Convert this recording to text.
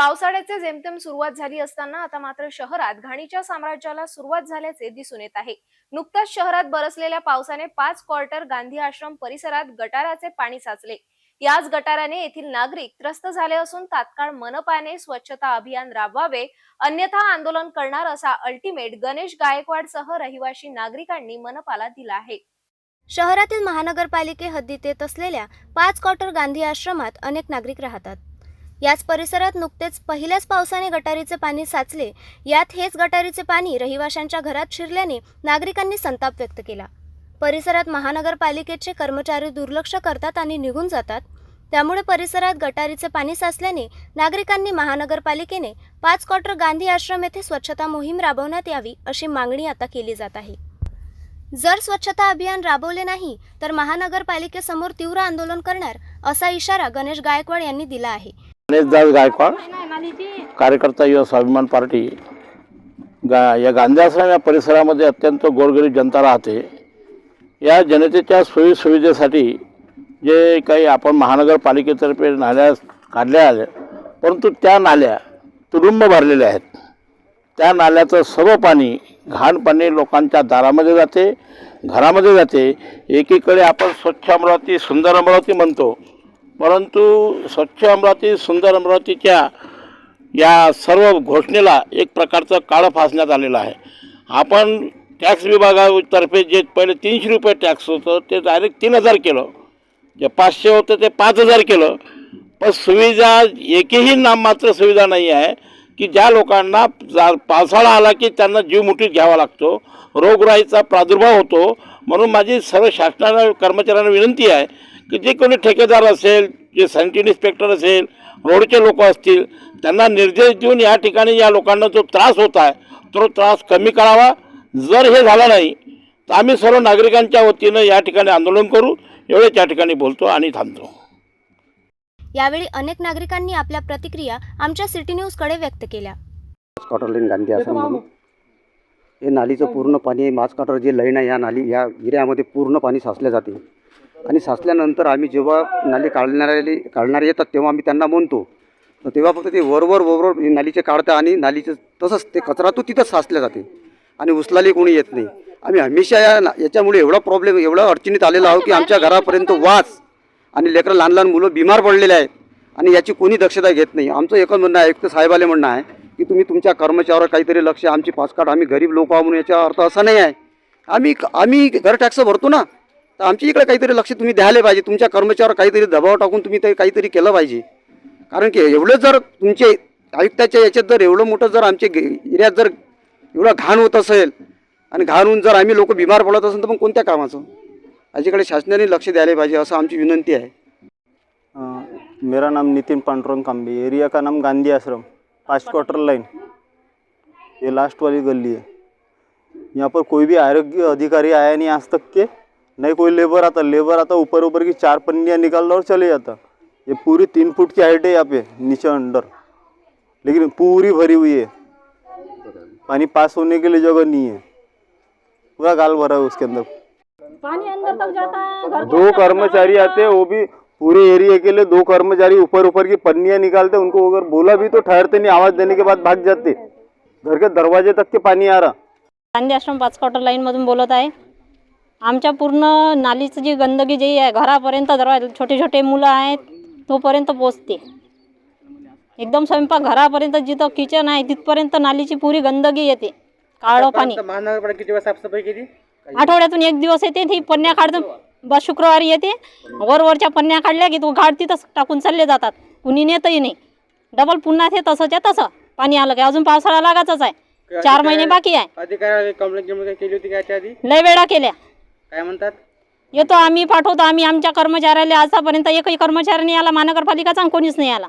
पावसाळ्याचे जेमतेम सुरुवात झाली असताना आता मात्र शहरात घाणीच्या साम्राज्याला सुरुवात झाल्याचे दिसून येत आहे. नुकताच शहरात बरसलेल्या पावसाने पाच क्वार्टर गांधी आश्रम परिसरात गटाराचे पाणी साचले. याच गटाराने येथील नागरिक त्रस्त झाले असून तात्काळ मनपाने स्वच्छता अभियान राबवावे अन्यथा आंदोलन करणार असा अल्टिमेट गणेश गायकवाड सह रहिवासी नागरिकांनी मनपाला दिला आहे. शहरातील महानगरपालिके हद्दीत येत असलेल्या पाच क्वार्टर गांधी आश्रमात अनेक नागरिक राहतात. याच परिसरात नुकतेच पहिल्याच पावसाने गटारीचे पाणी साचले. यात हेच गटारीचे पाणी रहिवाशांच्या घरात शिरल्याने नागरिकांनी संताप व्यक्त केला. परिसरात महानगरपालिकेचे कर्मचारी दुर्लक्ष करतात आणि निघून जातात. त्यामुळे परिसरात गटारीचे पाणी साचल्याने नागरिकांनी महानगरपालिकेने पाच क्वार्टर गांधी आश्रम येथे स्वच्छता मोहीम राबवण्यात यावी अशी मागणी आता केली जात आहे. जर स्वच्छता अभियान राबवले नाही तर महानगरपालिकेसमोर तीव्र आंदोलन करणार असा इशारा गणेश गायकवाड यांनी दिला आहे. गणेशदास गायकवाड कार्यकर्ता युवा स्वाभिमान पार्टी. गा या गांधी आश्रम या परिसरामध्ये अत्यंत गोरगरीब जनता राहते. या जनतेच्या सोयी सुविधेसाठी जे काही आपण महानगरपालिकेतर्फे नाल्या काढल्या आल्या परंतु त्या नाल्या तुडुंब भरलेल्या आहेत. त्या नाल्याचं सर्व पाणी घाण पाणी लोकांच्या दारामध्ये जाते घरामध्ये जाते. एकीकडे आपण स्वच्छ अमरावती सुंदर अमरावती म्हणतो परंतु स्वच्छ अमरावती सुंदर अमरावतीच्या या सर्व घोषणेला एक प्रकारचं काळं फासण्यात आलेलं आहे. आपण टॅक्स विभागातर्फे जे पहिले तीनशे रुपये टॅक्स होतं ते डायरेक्ट तीन हजार केलं. जे पाचशे होतं ते पाच हजार केलं. पण सुविधा एकही नाममात्र सुविधा नाही आहे की ज्या लोकांना जा पावसाळा आला की त्यांना जीव मुठीत घ्यावा लागतो रोगराईचा प्रादुर्भाव होतो. म्हणून माझी सर्व शासनाला कर्मचाऱ्यांना विनंती आहे की जे कोणी ठेकेदार असेल जे सॅनिटरी इन्स्पेक्टर असेल रोडचे लोक असतील त्यांना निर्देश देऊन या ठिकाणी या लोकांना जो त्रास होत आहे तो त्रास कमी करावा. जर हे झालं नाही तर आम्ही सर्व नागरिकांच्या वतीनं या ठिकाणी आंदोलन करू एवढेच या ठिकाणी बोलतो आणि थांबतो. यावेळी अनेक नागरिकांनी आपल्या प्रतिक्रिया आमच्या सिटी न्यूजकडे व्यक्त केल्या. गांधी आश्रम म्हणून. हे नालीचं पूर्ण पाणी मास कॉटर जे लाईन आहे या नाली या एरियामध्ये पूर्ण पाणी साचले जाते. आणि साचल्यानंतर आम्ही जेव्हा नाली काढणारे काढणारे येतात तेव्हा आम्ही त्यांना म्हणतो. तर तेव्हा फक्त ते वरवर वरवर नालीचे काढता आणि नालीचं तसंच ते कचरा तो तिथंच साचल्या जाते. आणि उचलाली कोणी येत नाही. आम्ही हमेशा या याच्यामुळे एवढा प्रॉब्लेम एवढा अडचणीत आलेला आहोत की आमच्या घरापर्यंत वाच. आणि लेकरं लहान लहान मुलं बिमार पडलेले आहेत. आणि याची कोणी दक्षता घेत नाही. आमचं एकच म्हणणं आहे एक तर साहेबाले म्हणणं आहे की तुम्ही तुमच्या कर्मचाऱ्यावर काहीतरी लक्ष आमची पासकाट आम्ही गरीब लोक आहोत म्हणून याचा अर्थ असा नाही आहे. आम्ही आम्ही घर टॅक्स भरतो ना. तर आमच्या इकडे काहीतरी लक्ष तुम्ही द्यायला पाहिजे. तुमच्या कर्मचाऱ्यावर काहीतरी दबाव टाकून तुम्ही ते काहीतरी केलं पाहिजे. कारण की एवढं जर तुमचे आयुक्ताच्या याच्यात जर एवढं मोठं जर आमचे एरियात जर एवढं घाण होत असेल आणि घाण होऊन जर आम्ही लोक बिमार पडत असेल तर मग कोणत्या कामाचं? याच्याकडे शासनाने लक्ष द्यायला पाहिजे असं आमची विनंती आहे. मेरा नाम नितिन पांडुरंग कांबे. एरिया का नाम Gandhi Ashram. First quarter line ये लास्ट वाली गली है. यहाँ पर कोई भी आरोग्य अधिकारी आया नहीं आज तक के। नहीं कोई लेबर आता लेबर आता ऊपर ऊपर की चार पन्नियाँ निकाल रहा और चले जाता। ये पूरी तीन फुट की हाइट है यहाँ पे नीचे अंडर लेकिन पूरी भरी हुई है। पानी पास होने के लिए जगह नहीं है। पूरा गाल भरा है उसके अंदर। पानी अंदर तक जाता है दो कर्मचारी आते हैं वो भी पूरे एरिया के लिए दो कर्मचारी ऊपर ऊपर की पन्नियाँ निकालते उनको अगर बोला भी तो ठहरते नहीं आवाज़ देने के बाद भाग जाते। घर के दरवाजे तक के पानी आ रहा। गांधी आश्रम पाच क्वार्टर लाईनमधून बोलत आहे आमच्या पूर्ण नालीचं जी गंदगी जी आहे घरापर्यंत दरवाजा छोटे छोटे मुलं आहेत तोपर्यंत पोचते. एकदम स्वयंपाक घरापर्यंत जिथं किचन आहे तिथपर्यंत नालीची पुरी गंदगी येते. काळं पाणी. साफसफाई केली? आठवड्यातून एक दिवस येते ती पन्न्या काढतो बस शुक्रवारी येते. वरवरच्या पन्न्या काढल्या की तो घाट तिथंच टाकून चालले जातात. कुणी नेतही नाही. डबल पुन्हा ते तसंच्या तसं. पाणी आलं की अजून पावसाळा लागायचंच आहे. चार महिने बाकी आहे. अधिकारी कंप्लेंट कंप्लेंट केली होती का याच्या आधी? लय वेळा केल्या. काय म्हणतात? येतो आम्ही पाठवतो आम्ही आमच्या कर्मचाऱ्याला आतापर्यंत एकही कर्मचारी नाही आला महानगरपालिकाचा आणि कोणीच नाही आला.